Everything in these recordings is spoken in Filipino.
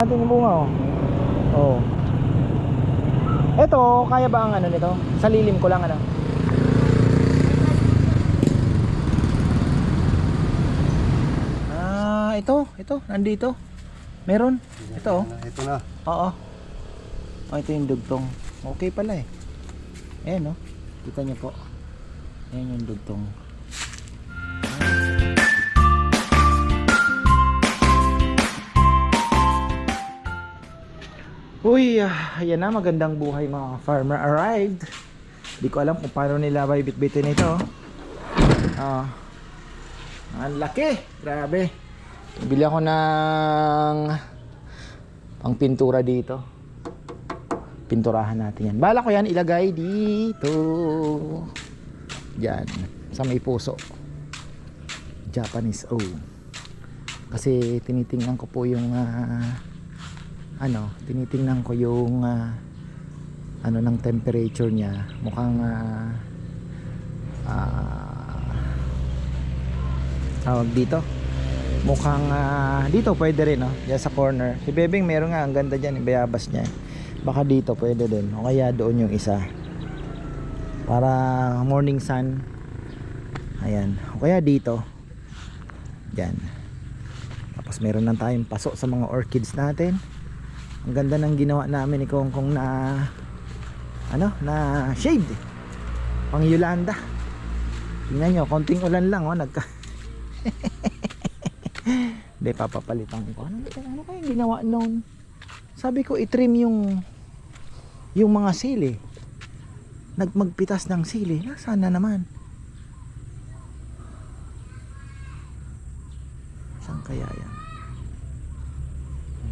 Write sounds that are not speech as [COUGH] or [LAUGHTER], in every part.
Natin yung bunga oh. Oh. Ito, kaya ba ang ano nito? Sa lilim ko lang ano. Ah, ito, ito, nandito. Meron. Ito oh. Ito na. Oo. Oh, ito yung dugtong. Okay pala eh. Ayan oh. Kita niyo po. Ayan yung dugtong. Uy, ah, ayan na magandang buhay mga farmer arrived. Di ko alam kung paano nila bibit-bitin ito. Ah. ang laki. Grabe. Bili ako ng pang pintura dito. Pinturahan natin yan. Bala ko yan ilagay dito. Yan. Sa may puso. Japanese O. Kasi tinitingnan ko po yung ah, ano, tinitingnan ko yung ah, ano ng temperature niya. Mukhang ah, ah, tawag dito. Mukhang ah, dito pwede rin, no? Diyan sa corner. Si Bebeng meron nga, ang ganda diyan, bayabas niya. Baka dito pwede din. O kaya doon yung isa. Para morning sun. Ayan. O kaya dito. Diyan. Tapos meron lang tayong paso sa mga orchids natin. Ang ganda ng ginawa namin ni Kong Kong na ano, na shade. Pang Yolanda. Tingnan nyo, konting ulan lang oh, nagka [LAUGHS] Hindi, papapalitan ko. Ano, ano kaya ginawa noon? Sabi ko, itrim yung yung mga sili. Nagmagpitas ng sili. Nasaan na naman? Saan kaya yan?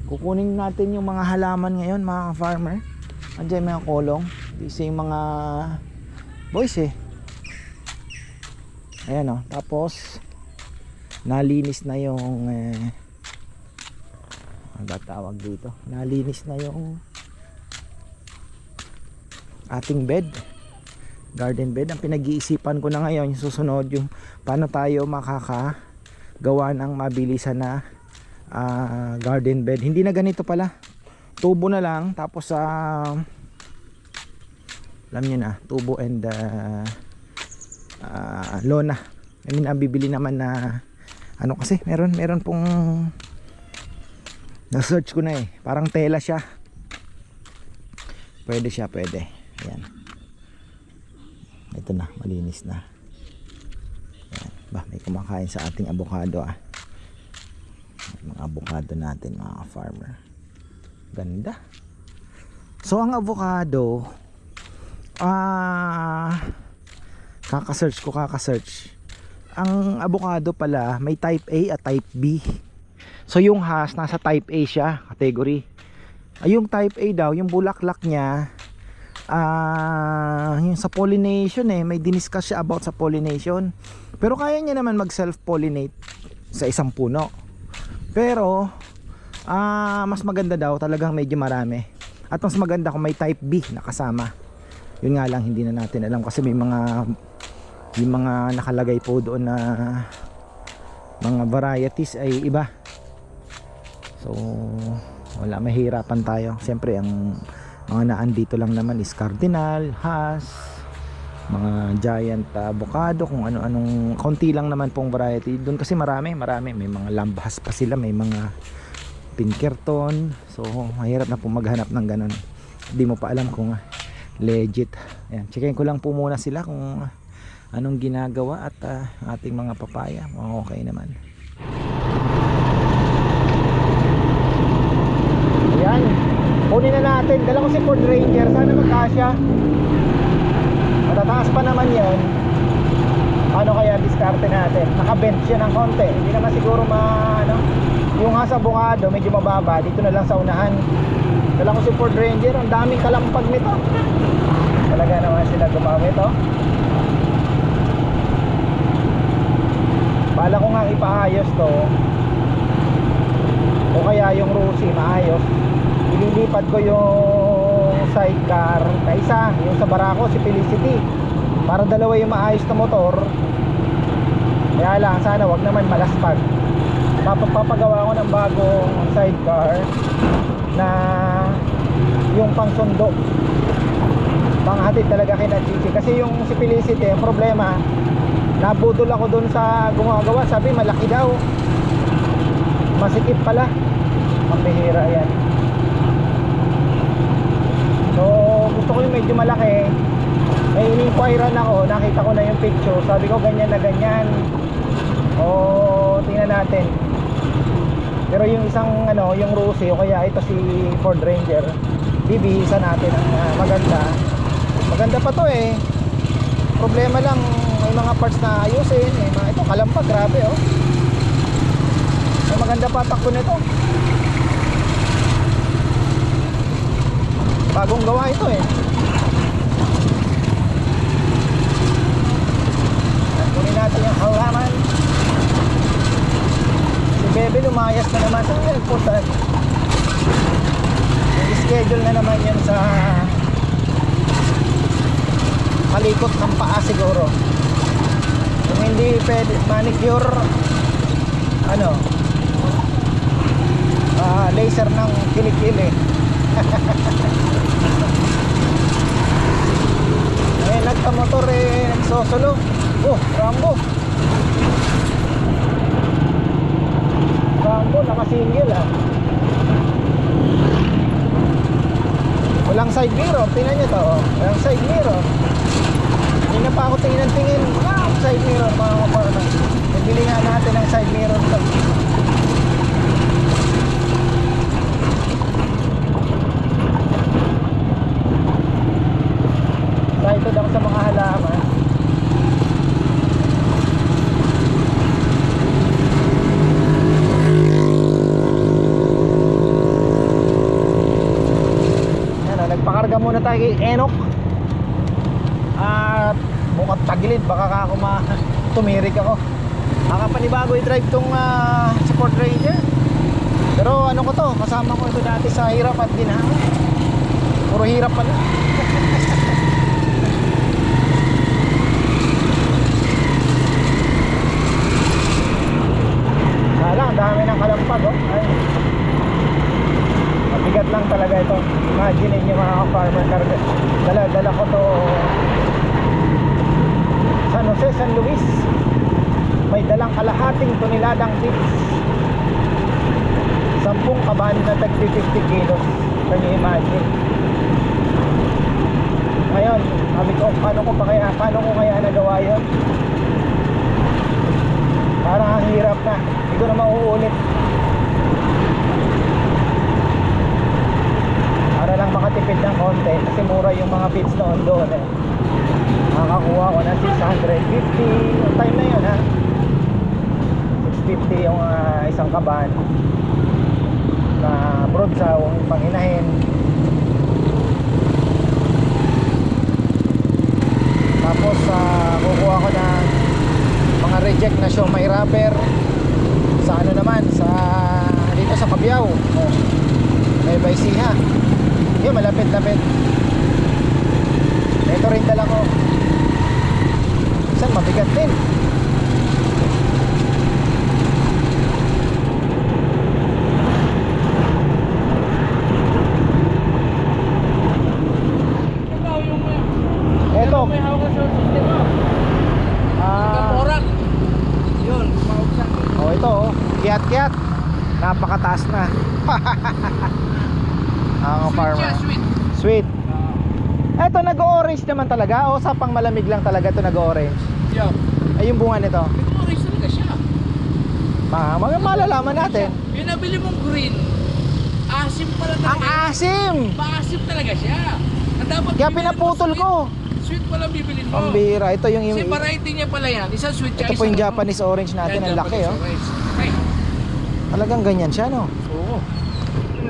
Kukunin natin yung mga halaman ngayon, mga farmer. Andiyan yung mga kolong. Isa yung mga boys eh. Ayan o. Tapos, nalinis na yung eh, ba tawag dito nalinis na yung ating bed garden bed ang pinag-iisipan ko na ngayon yung susunod yung paano tayo makakagawa ng mabilisan na ah, garden bed. Hindi na ganito pala. Tubo na lang. Tapos sa alam nyo na tubo and ah, ah, lona. I mean ang bibili naman na ano kasi meron meron pong na-search ko na eh. Parang tela siya. Pwede siya pwede. Ayan. Ito na malinis na. Ayan. ba may kumakain sa ating avocado ah mga avocado natin mga farmer ganda. So ang avocado ah kaka-search ko kaka-search. Ang avocado pala may type A at type B. So yung has nasa type A siya category. Ay yung type A daw yung bulaklak niya ah yung sa pollination eh may diniscuss siya about sa pollination. Pero kaya niya naman mag self pollinate sa isang puno pero ah mas maganda daw talagang medyo marami. At mas maganda kung may type B na kasama. Yun nga lang hindi na natin alam kasi may mga yung mga nakalagay po doon na mga varieties ay iba. So wala mahirapan tayo. Siyempre ang mga naandito lang naman is cardinal has mga giant avocado kung ano-anong konti lang naman pong variety. Doon kasi marami marami. May mga lambas pa sila may mga pinkerton. So mahirap na po maghanap ng ganun. Hindi mo pa alam kung legit. Ayan, checkin ko lang po muna sila kung anong ginagawa at ah, ating mga papaya. Okay naman. Yan kunin na natin. Dala ko si Ford Ranger. Sana magkasya matataas pa naman yan ano kaya diskarte natin? Nakabend siya ng konti. Hindi naman siguro ma ano yung nga sa bukado medyo mababa. Dito na lang sa unahan. Dala ko si Ford Ranger. Ang daming kalampag nito. Talaga naman sila gumamit oh Bala ko nga ipaayos to. O kaya yung Rusi maayos. Ililipat ko yung sidecar na isa yung sa Barako si Felicity. Para dalawa yung maayos na motor. Kaya lang sana wag naman malaspag. Papapagawa ko ng bagong sidecar na yung pangsundo. Panghatid talaga kina Chichi kasi yung si Felicity problema nabudol ako dun sa gumagawa. Sabi malaki daw. Masikip pala. Ang bihira yan so gusto ko yung medyo malaki may in-inquirean ako nakita ko na yung picture. Sabi ko ganyan na ganyan. O tingnan natin. Pero yung isang ano yung Rusi o kaya ito si Ford Ranger bibihisa natin ang ah, maganda. Maganda pa to eh. Problema lang may mga parts na ayusin mga ito kalampa grabe oh. May maganda pa takbo nito bagong gawa ito eh. Kunin natin yung halaman. Si Bebe lumayas na naman sa nagpuntan may schedule na naman yan sa kalikot ng paa siguro. Kung hindi pwede manicure ano ah laser ng kilikili [LAUGHS] eh nagkamotor eh nagsosolo oh Rambo. Rambo nakasingle ah. Walang side mirror. Tingnan nyo to oh. walang side mirror. Hindi na pa ako tingin ng tingin wow side mirror mga kaparma nabili nga natin ng side mirror to excited ako sa mga halaman. Yan, ah, nagpakarga muna tayo kay Enok at mukhang tagilid baka ka ako ma [LAUGHS] tumirik ako. Nakapanibago i-drive tong ah, Sport Ranger. Pero ano ko to kasama ko ito dati sa hirap at ginhawa puro hirap pala [LAUGHS] ang dami ng kalampag oh. Ay. Mabigat lang talaga ito. Imagine niyo mga farmer cargo. Dala, dala ko to San Jose, San Luis. May dalang kalahating toneladang tips. Sampung kaban na tag 50 kilos. Can you imagine? Ngayon, sabi ko, paano ko pa kaya, paano ko kaya nagawa yun? Parang ang hirap na. Hindi ko na mauulit. Para lang makatipid ng konti kasi mura yung mga bits noon doon eh. Nakakakuha ko ng 650 yung time na yun ha. 650 yung ah, isang kaban na broadsaw yung panginahin. Tapos ah, kukuha ko ng mga reject na siomay wrapper sa ano naman sa dito sa Kabyao oh. may Baysiha yun malapit lapit. Ito rin dala ko. Isang mabigat din Ikaw yung may... Eto. May hawak ka sa system mo. ah, Kaporak. Yun, mawag sa akin. oh ito oh kiat kiat napakataas na. [LAUGHS] Ang Sweet farmer. siya, sweet. sweet. Eto nag-orange naman talaga. O sa pang malamig lang talaga ito nag-orange. Yo. ay yung bunga nito. Nag-orange talaga siya. Ma mga malalaman natin. Yung nabili mong green, asim pala ang talaga. asim! Maasim talaga siya. Ang dapat kaya bibili pinaputol ko. Sweet pala bibilin mo. ang bihira ito yung Kasi variety niya pala yan. Isang sweet ito po yung Japanese orange natin. Ang laki oh. Ay, talagang ganyan siya no? Oo.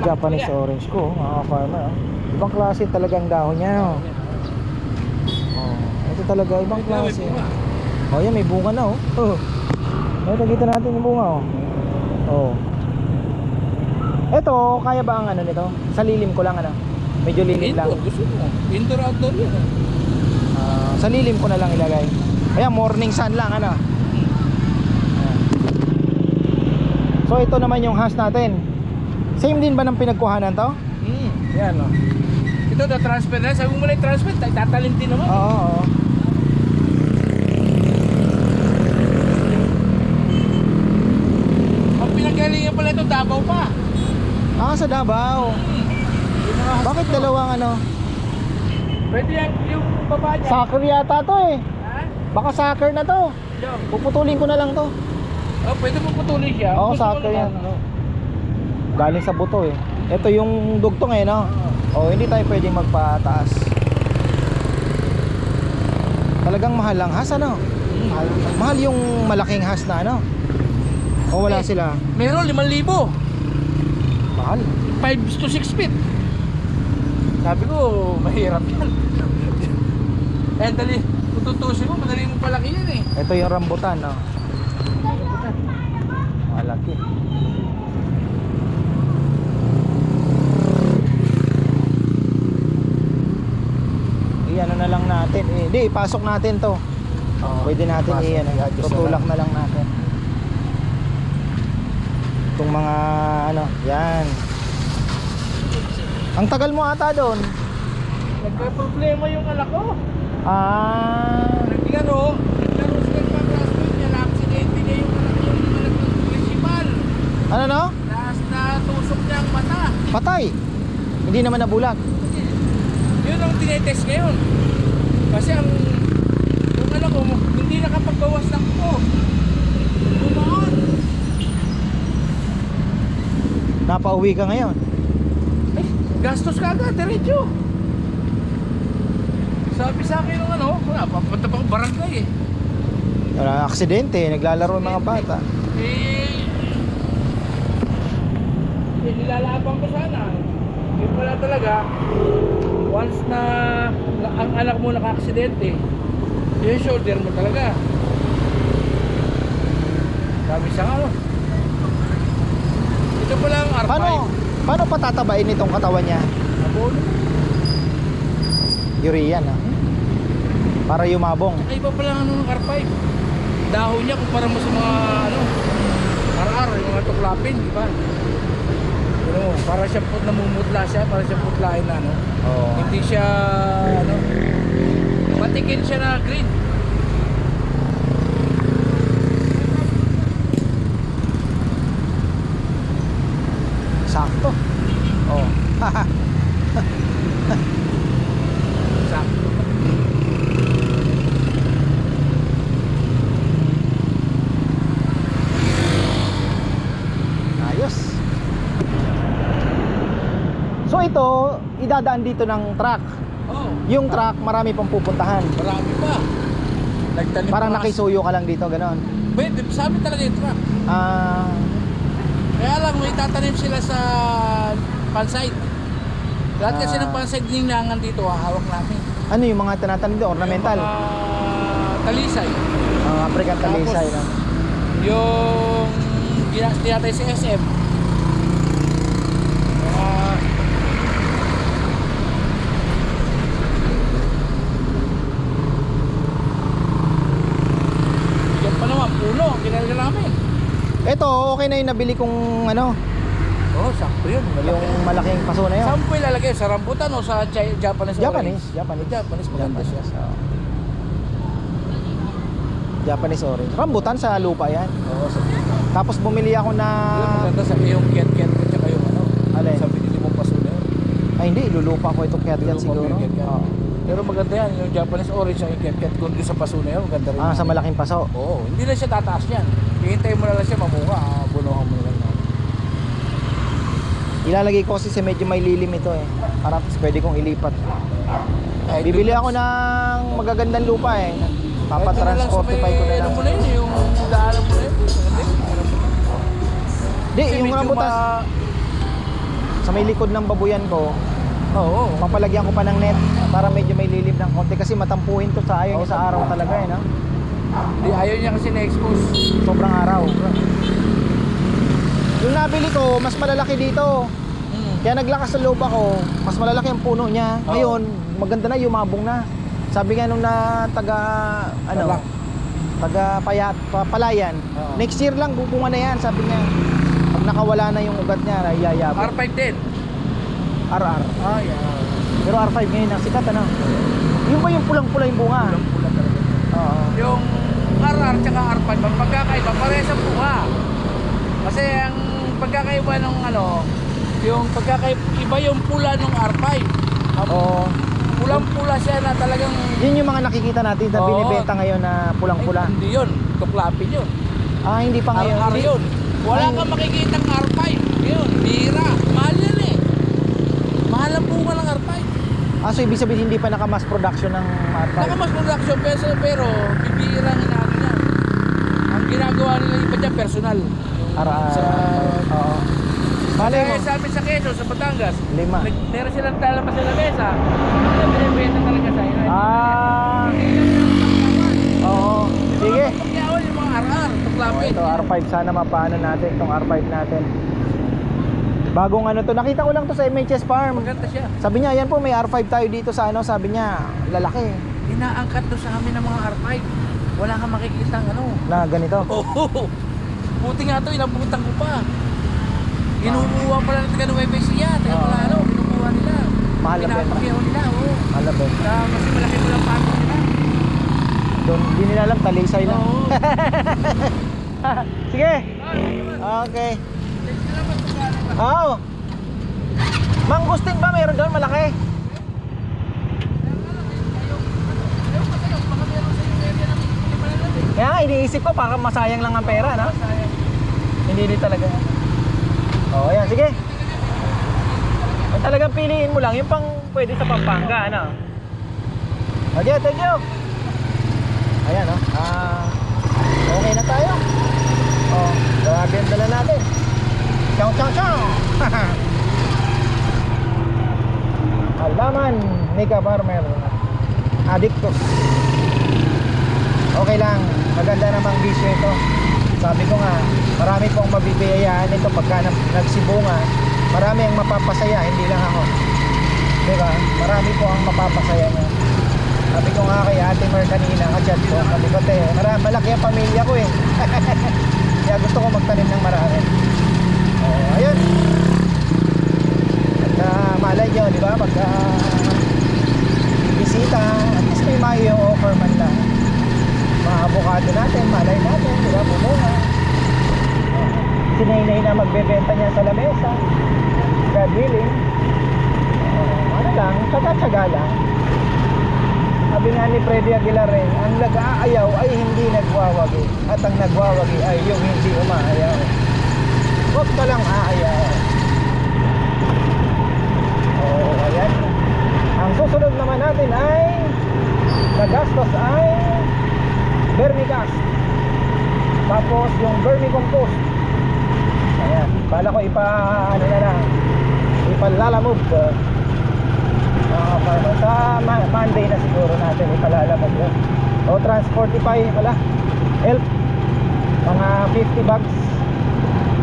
Japanese orange. Ko mga farmer oh. ibang klase talagang dahon niya no? oh, ito talaga ibang klase. oh yan may bunga na oh. Oh. Ay, nakita natin yung bunga oh. Oh. Ito kaya ba ang ano nito? Sa lilim ko lang ano? Medyo lilim lang. Indoor, gusto mo. Indoor, outdoor yan. Ah, sa lilim ko na lang ilagay. Kaya morning sun lang ano Ayan. So ito naman yung hash natin. Same din ba ng pinagkuhanan to? Hmm. Yan oh. Ito, na-transfer na. Sabi mo na i-transfer, tay- tatalin din naman. Oo, oo. Ang pinagalingan pala ito, Davao pa. Ah, sa Davao. Yung mga Bakit dalawang ano? Pwede yan, yung baba niya. Soccer yata to eh. Ha? Baka soccer na to. Yung. Puputulin ko na lang to. Oh, pwede mo putulin siya. Oo, soccer naman, yan. ano? Galing sa buto eh. Ito yung dugtong eh, no? Oh, hindi tayo pwedeng magpataas. Talagang mahal lang has, ano? Mahal, mahal yung malaking has na, ano? O wala Eh. sila. Meron, 5,000. Mahal. 5 to 6 feet. Sabi ko, mahirap yan. [LAUGHS] eh, dali. Kung tutusin mo, madali mo palaki yan eh. Ito yung rambutan, no? Malaki. Iyan na lang natin. Eh, di, ipasok natin to. Pwede natin na Tutulak lang. na lang natin. Itong mga ano, yan. Ang tagal mo ata doon. Nagka-problema yung anak ko. Ah, Naglaro, naglaro sila ng classmate niya, na-aksidente niya yung anak yung anak ng principal. Ano no? Nas natusok niya ang mata. Patay. Hindi naman nabulag. Yun ang tinetest ngayon. Kasi ang yung anak ko, hindi nakapagbawas ng ko. Bumaon. Napauwi ka ngayon. Ay, gastos ka agad, diretso. Sabi sa akin ng ano, wala, papunta pa barangay eh. Wala aksidente, naglalaro yung mga bata. Eh, eh nilalaban ko sana. Yun pala talaga, once na, na ang anak mo naka-aksidente, yung shoulder mo talaga. Sabi siya ano? Ito pala ang R5. Paano, paano patatabain itong katawan niya? Abono. Urean ha? Para yumabong. Ay, iba pala ang ano ng R5. Dahon niya kumpara mo sa mga ano, RR, yung mga tuklapin, di ba? Ano, para siya put namumutla siya, para siya putlain na ano. Oo. Hindi siya ano, matikin siya na green. Sakto. Oh. Sakto. Ayos. So ito, idadaan dito ng truck. Oh, Yung truck, marami pang pupuntahan. marami pa. Nagtanim Parang pa- nakisuyo ka lang dito, ganon. Pwede, sabi talaga yung truck. Ah, Kaya lang, may tatanim sila sa pansite. Lahat kasi Ah. ng pansite ninangan dito, hahawak namin. ano yung mga tinatanim doon? Ornamental? Yung mga talisay. Ah, African Tapos, talisay. No? Yung gina- tinatay sa SM. Mga Yan pa naman, kinalala namin. Ito, okay na yung nabili kong ano, oh, sakto yun. yung malaking paso na yun. Saan po ilalagay? Sa rambutan o sa Chi- Japanese Japanese, orange? Japanese. Japanese, maganda siya. oo. Japanese orange. Rambutan sa lupa yan. Oo, sa Tapos bumili ako na... Yun, maganda sa yung ket-ket at saka yung ano. Alin? Sa binili mong paso na yun. Ay hindi, lulupa ko itong cat yan Lulupa siguro. mo yung cat-cat. Oo. Pero maganda yan, yung Japanese orange ang ket-ket kung doon sa paso na yun, maganda rin. Ah, sa malaking paso. Oo, hindi na siya tataas yan. Hihintay mo na lang siya mamuka, ah, bunuhan mo na lang. Ilalagay ko kasi sa medyo may lilim ito eh. Para pwede kong ilipat. Kahit Bibili ako ng magagandang lupa eh. na lang Papatransportify ko na Ano lang. mo na yun, yung daanan mo na yun. Maganda yun. Di, Kasi yung rambutan sa may likod ng babuyan ko, Oo. papalagyan ko pa ng net para medyo may lilim ng konti kasi matampuhin to sa ayaw niya sa araw talaga eh, no? Di, ayaw niya kasi na-expose. Sobrang araw. Yung nabili ko, mas malalaki dito. Mm. Kaya naglakas sa loob ako, mas malalaki ang puno niya. Oo. Ngayon, maganda na, yumabong na. Sabi nga nung na taga, ano, Talang. taga payat, pa, palayan, Oo. next year lang bubunga na yan, sabi niya. nakawala na yung ugat niya, yayabot. R5 din. RR. Ah, yeah. Pero R5 ngayon ang sikat ano. Yung ba yung pulang-pula yung bunga? Pulang talaga. Oo. Yung RR tsaka R5, ang pagkakaiba, parehas ang buha. Kasi ang pagkakaiba ng ano, yung pagkakaiba yung pula ng R5. Oo. Pulang-pula siya na talagang Yun yung mga nakikita natin na Oo. binibenta ngayon na pulang-pula. Ay, hindi yun. Tuklapin yun. Ah, hindi pa ngayon. RR Hindi- yun. Wala Ay. kang makikitang R5. Yun, bira. Mahal yan eh. Mahal ang bunga ng R5. Ah, so ibig sabihin hindi pa naka-mass production ng R5. Naka mas production pero, pero bibira ang inaano niya. Ang ginagawa nila iba dyan, personal. Yung RR. Sa, Oo. Malay mo. Kaya sa amin sa Quezon, sa Batangas, Lima. nag- meron silang talamas sa lamesa. Na binibenta talaga sa inyo. Ah. Oo. Sige. Pagyawan yung mga RR, Oh, tuklapin. ito R5 sana mapaano natin itong R5 natin. Bagong ano to, nakita ko lang to sa MHS Farm. Maganda siya. Sabi niya, yan po may R5 tayo dito sa ano, sabi niya, lalaki Inaangkat doon sa amin ng mga R5. Wala kang makikita ano. na ganito. [LAUGHS] Oo. Buti nga to, inabutan ko pa. Inubuha pala ng taga Nueva Ecija, taga Oo. pala ano, inubuha nila. Mahal na benta. Pinapakyaw nila, oo. Malabot. Na, kasi malaki ko lang pato nila. Doon, hindi nila alam, talisay lang. Oo. [LAUGHS] Sige. Ah, Okay. Oo. Mangustin ba meron doon malaki? Kaya nga, iniisip ko para masayang lang ang pera, no? Hindi din talaga. Oo, oh, yan. Sige. Ang talagang piliin mo lang, yung pang pwede sa Pampanga, ano? Okay, thank you. Ayan, oh. Ah, okay na tayo. Oh, grabe ang dala natin. Chow, chow, chow. Alaman, Mega Farmer. Addictus. Okay lang, maganda namang bisyo ito. Sabi ko nga, marami pong mabibiyayaan ito pagka nag- nagsibunga. Marami ang mapapasaya, hindi lang ako. Di ba? Marami po ang mapapasaya niya. Sabi ko nga kay Ate Mer kanina, kachat ko, sabi ko, te, marami, malaki ang pamilya ko eh. [LAUGHS] Kaya gusto ko magtanim ng marami. Oh, ayun. At uh, malay nyo, di ba? Pagka bisita, at least may mayo offer man lang mga avocado natin, malay natin, di ba, bumunga. Uh, sinaynay na magbebenta niya sa lamesa. God willing. Uh, ano lang, tsaga-tsaga lang. Sabi nga ni Freddy Aguilar eh, ang nag-aayaw ay hindi nagwawagi at ang nagwawagi ay yung hindi umaayaw. Huwag ka lang aayaw. Oo, ayan. Ang susunod naman natin ay nagastos ay vermicast tapos yung vermicompost. Ayan bala ko ipa ano na lang ipalalamove uh, mga farmer sa Ma- Monday na siguro natin ipalalamove yun. O transportify pala help mga 50 bags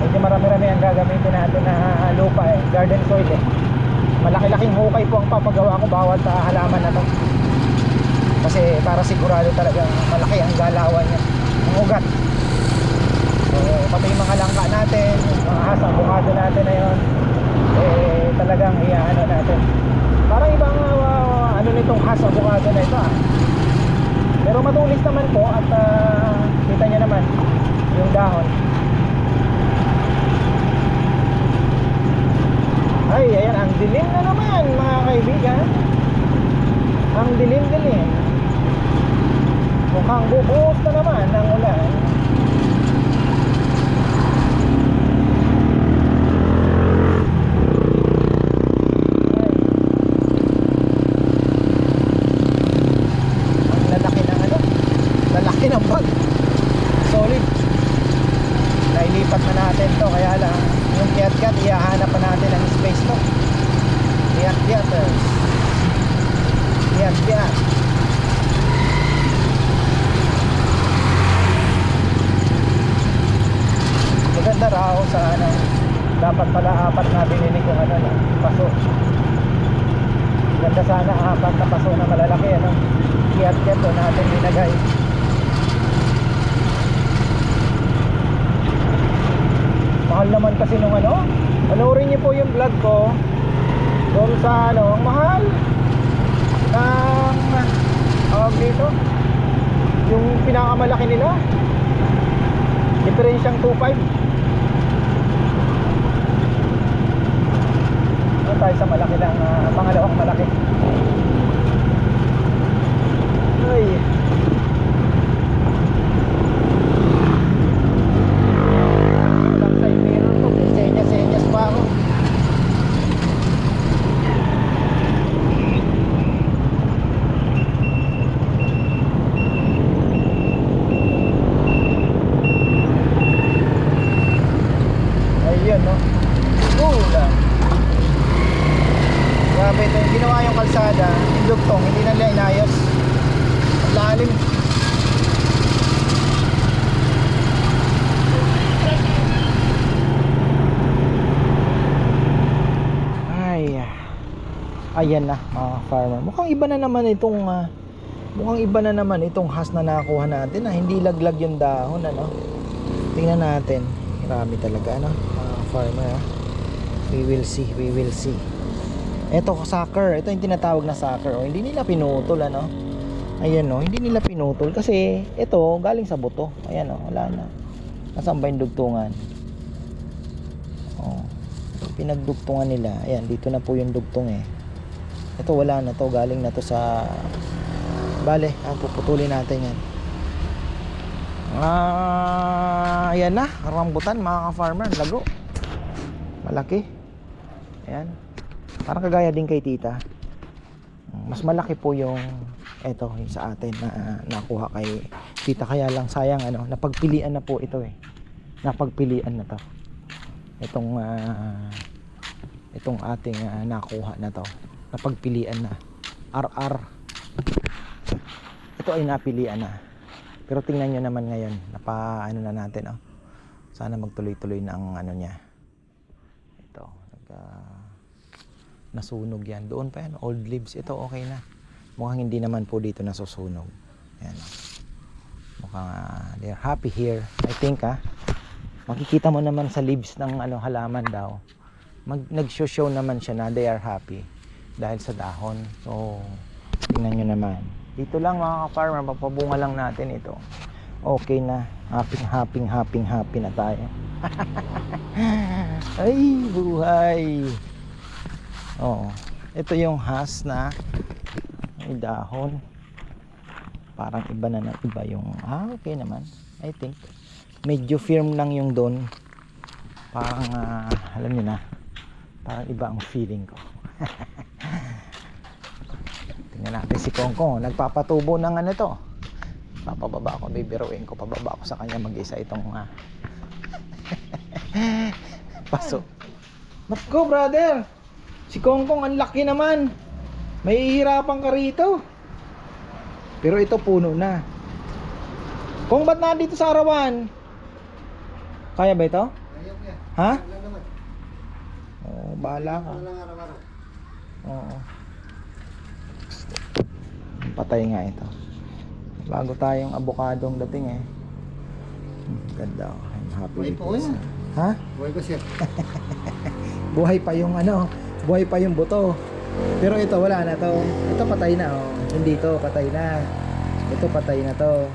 medyo marami-rami ang gagamitin natin na lupa eh garden soil eh malaki-laking hukay po ang papagawa ko bawat uh, halaman na to. Kasi para sigurado talaga malaki ang galawan niya ang ugat. So pati yung mga langka natin mga hasa bukado natin na yun eh talagang iyaano natin. Parang ibang uh, ano nitong hasa bukado na ito ah. Pero matulis naman po at uh, kita niya naman yung dahon ay ayan ang dilim na naman mga kaibigan. Ang dilim-dilim. Mukhang bubuhos na naman ng ulan ang lalaki ng ano lalaki ng bag solid nailipat na natin to kaya lang yung kiyat-kiyat ihahanap pa natin ang space to kiyat-kiyaters kiyat-kiyat maganda raw sa ano dapat pala apat na binili kong ano na paso ganda sana apat na paso na malalaki ano kiyat kiyat to natin linagay mahal naman kasi nung ano. Panoorin niyo po yung vlog ko. Doon sa ano, mahal. Ng, tawag dito. Yung pinakamalaki nila. Diferensyang 2.5. Ano tayo sa malaki lang, ah, pangalawang malaki. Ay. Walang side mirror to. May senyas-senyas pa ako. Ayun, no? Ulan. Grabe ito. Yung ginawa yung kalsada, yung dugtong, hindi na nila inayos. Ang Lalim. Ay. Ayan na, mga farmer. Mukhang iba na naman itong ah, mukhang iba na naman itong has na nakuha natin na hindi laglag yung dahon ano. Tingnan natin. Marami talaga ano, mga farmer. ah. We will see, we will see. Ito sucker, ito yung tinatawag na sucker. O, hindi nila pinutol ano. Ayan no, hindi nila pinutol kasi ito galing sa buto. Ayan oh, wala na. Nasaan ba yung dugtungan? Oh. Pinagdugtungan nila. Ayan, dito na po yung dugtong eh. Ito wala na to, galing na to sa Bale, ah, puputulin natin yan. Ah, ayan na, rambutan mga ka-farmer, lago. Malaki. Ayan. Parang kagaya din kay tita. Mas malaki po yung eto yung sa atin na nakuha kay tita kaya lang sayang ano napagpilian na po ito eh napagpilian na to itong ah, itong ating ah, nakuha na to napagpilian na. RR ito ay napilian na. Pero tingnan nyo naman ngayon napa ano na natin oh. Sana magtuloy-tuloy na ang ano niya. Ito nag ah, nasunog yan. Doon pa yan old leaves. Ito okay na. Mukhang hindi naman po dito nasusunog. Yan oh. mukhang ah, they're happy here I think ah. Makikita mo naman sa leaves ng ano halaman daw. Mag nag-show naman siya na they are happy dahil sa dahon. So tingnan nyo naman. Dito lang mga ka-farmer papabunga lang natin ito. Okay na. Happy happy happy happy na tayo. [LAUGHS] Ay buhay! Oo. Ito yung has na may dahon. Parang iba na na iba yung ah okay naman. I think medyo firm lang yung doon. Parang ah, alam niyo na. Parang iba ang feeling ko [LAUGHS] tingnan natin si Kongkong nagpapatubo ng ano to. Papababa ako bibiruin ko. Pababa ako sa kanya mag-isa itong ah, [LAUGHS] paso. Nako brother. Si Kongkong ang laki naman. May hihirapan ka rito. Pero ito puno na. Kung ba't na dito sa arawan kaya ba ito? ha? Oo, bahala ka. Oo. Patay nga ito. Bago tayong abokadong dating eh. Hmm, Ganda oh. I'm happy Buhay pa this. yan. Ha? Buhay ko siya. [LAUGHS] Buhay pa yung ano, buhay pa yung buto. Pero ito wala na to. Ito patay na oh. Hindi to, patay na. Ito patay na to.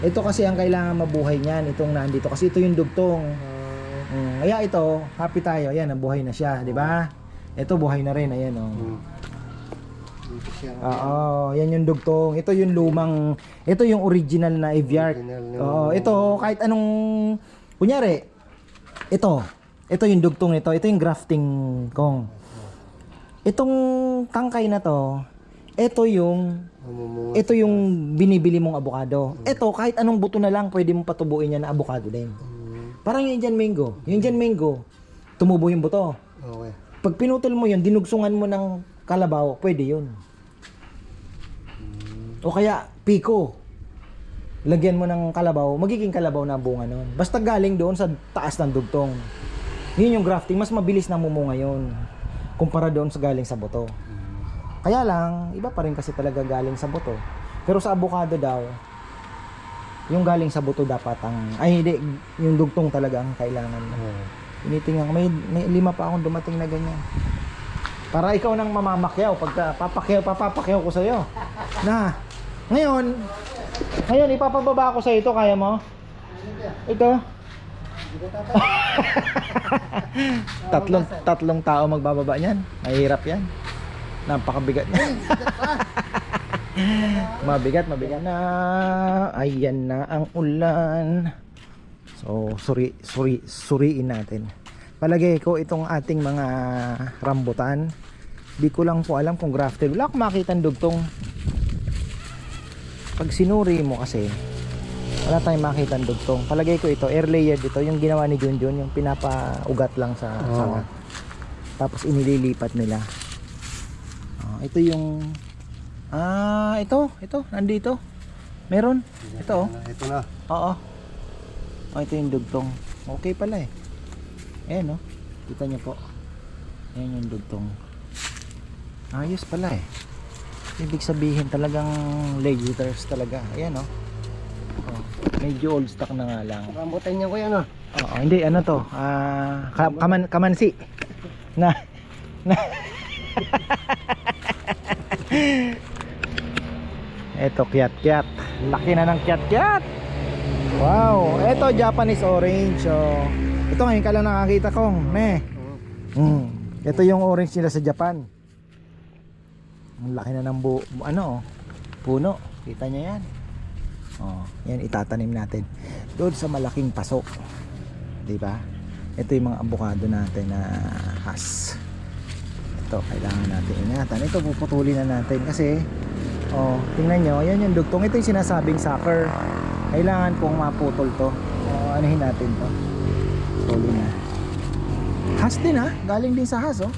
Ito kasi ang kailangan mabuhay niyan, itong nandito kasi ito yung dugtong. Mm, kaya ito, happy tayo. Ayan, nabuhay na siya, di ba? Ito buhay na rin, ayan oh. Hmm. Dito siya. Oo, yan yung dugtong. Ito yung lumang, ito yung original na Aviark. Original na- Oo, ito kahit anong kunyari, ito, ito yung dugtong nito, ito yung grafting kong. Itong tangkay na to, ito yung Mamumunga. ito yung binibili mong abukado. Ito kahit anong buto na lang pwede mong patubuin yan na abukado din. Hmm. Parang yung Indian mango. Yung Indian mango, tumubo yung buto. Okay. Pag pinutol mo yun, dinugsungan mo ng kalabaw, pwede yun. O kaya, piko. Lagyan mo ng kalabaw, magiging kalabaw na bunga nun. Basta galing doon sa taas ng dugtong. Yun yung grafting, mas mabilis na mumunga yun. Kumpara doon sa galing sa buto. Kaya lang, iba pa rin kasi talaga galing sa buto. Pero sa avocado daw, yung galing sa buto dapat ang, ay hindi, yung dugtong talaga ang kailangan. Okay. Tinitingnan ko. May, may lima pa akong dumating na ganyan. Para ikaw nang mamamakyaw. Pagka papakyaw, papapakyaw ko sa'yo. Na, ngayon, ngayon ipapababa ko sa'yo ito. Kaya mo? Ito. [LAUGHS] tatlong, tatlong tao magbababa niyan. Mahirap yan. Napakabigat niyan. [LAUGHS] mabigat, mabigat na. Ayan na ang ulan. So, suri, suri, suriin natin. Palagay ko itong ating mga rambutan. Di ko lang po alam kung grafted. Wala akong makita ng dugtong. Pag sinuri mo kasi, wala tayong makita ng dugtong. Palagay ko ito, air layered ito. Yung ginawa ni Junjun, yung pinapaugat lang sa Oo. sanga. Tapos inililipat nila. Ah, ito yung... Ah, ito, ito, nandito. Meron. Ito, oh. Ito na. Oo. Oh, ito yung dugtong. Okay pala eh. Ayan oh. Kita niyo po. Ayan yung dugtong. Ayos pala eh. Ibig sabihin talagang legislators talaga. Ayan oh. oh. Medyo old stock na nga lang. Rambutan niya ko yan ah. Oo, hindi ano to. Ah, ka- kaman kamansi. Na na [LAUGHS] Eto kiat-kiat. Laki na ng kiat-kiat. Wow, eto Japanese orange. Oh. Ito ngayon ka lang nakakita kong, me. Mm. Ito yung orange nila sa Japan. Ang laki na ng bu ano, puno. Kita niyo yan? Oh, yan itatanim natin doon sa malaking pasok. 'Di ba? Ito yung mga abukado natin na has. Ito kailangan natin ingatan. Ito puputulin na natin kasi oh, tingnan nyo, yan yung dugtong. Ito yung sinasabing sucker. Kailangan pong maputol to. Oh, anuhin natin to. Putulin na. Has din ha. Galing din sa has oh.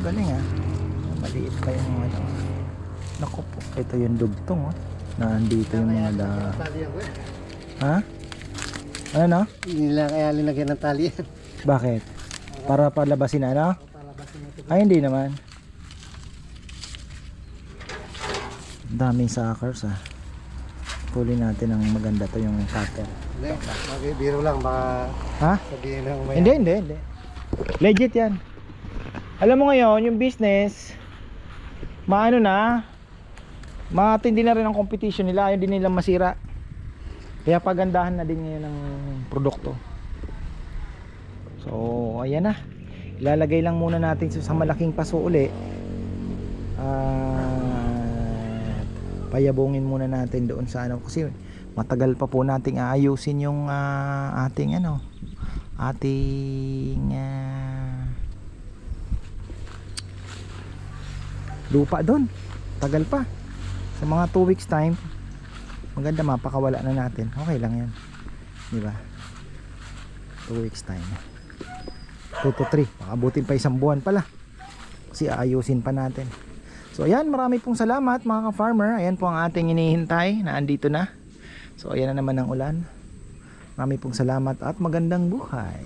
Galing ha. Maliit pa yung ano. Naku po. Ito yung dugtong oh. Nandito yung mga da... Ha? Ano no? Hindi nila kaya linagyan ng tali yan. Bakit? Para palabasin na ano? Ay hindi naman. Daming suckers ah. Puli natin ang maganda to yung cutter. Hindi, magbibiro lang baka Ha? sabihin ng may... Hindi, hindi, hindi. Legit yan. Alam mo ngayon, yung business, maano na, matindi na rin ang competition nila, ayaw din nila masira. Kaya pagandahan na din ngayon ng produkto. So, ayan na. Ilalagay lang muna natin sa, malaking paso uli. At payabungin muna natin doon sa ano kasi matagal pa po nating aayusin yung ah, ating ano ating ah, lupa doon tagal pa. Sa mga 2 weeks time maganda mapakawala na natin. Okay lang yan. Di ba? 2 weeks time. 2 to 3 makabutin pa isang buwan pala. Kasi aayusin pa natin. So ayan marami pong salamat mga ka-farmer. Ayan po ang ating inihintay na andito na. So ayan na naman ang ulan. Marami pong salamat at magandang buhay